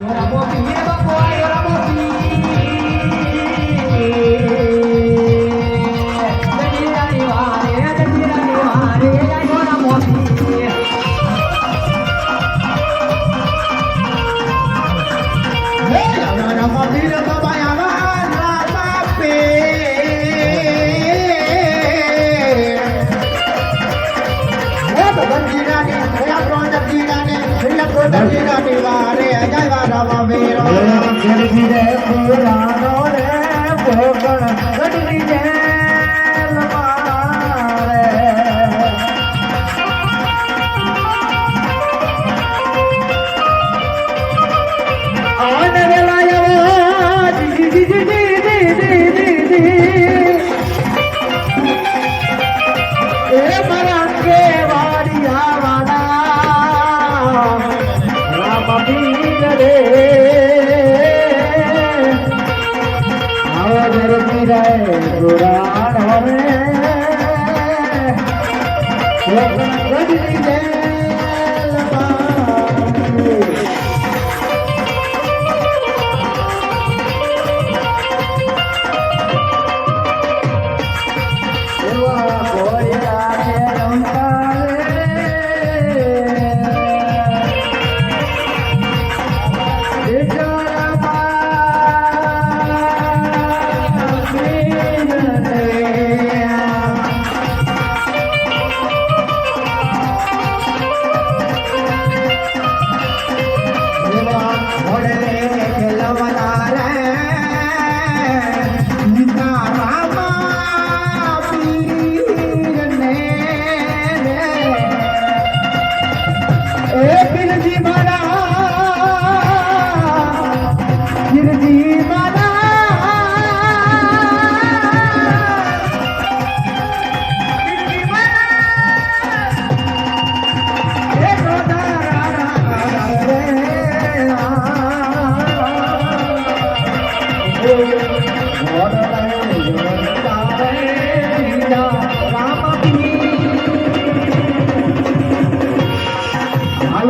Dina, Dina, Dina, Dina, Dina, Dina, Dina, Dina, Ram વેરો ફેરવી રે પુરાનો રે রে আমাদের বিদায় পুরাণ হবে। রজনী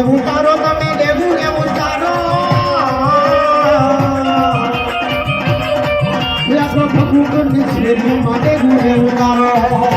દેવું તારો તમે દેવું કેવું તારો? લાખો ભગવું કરી દેવું માં દેવું દેવું તારો.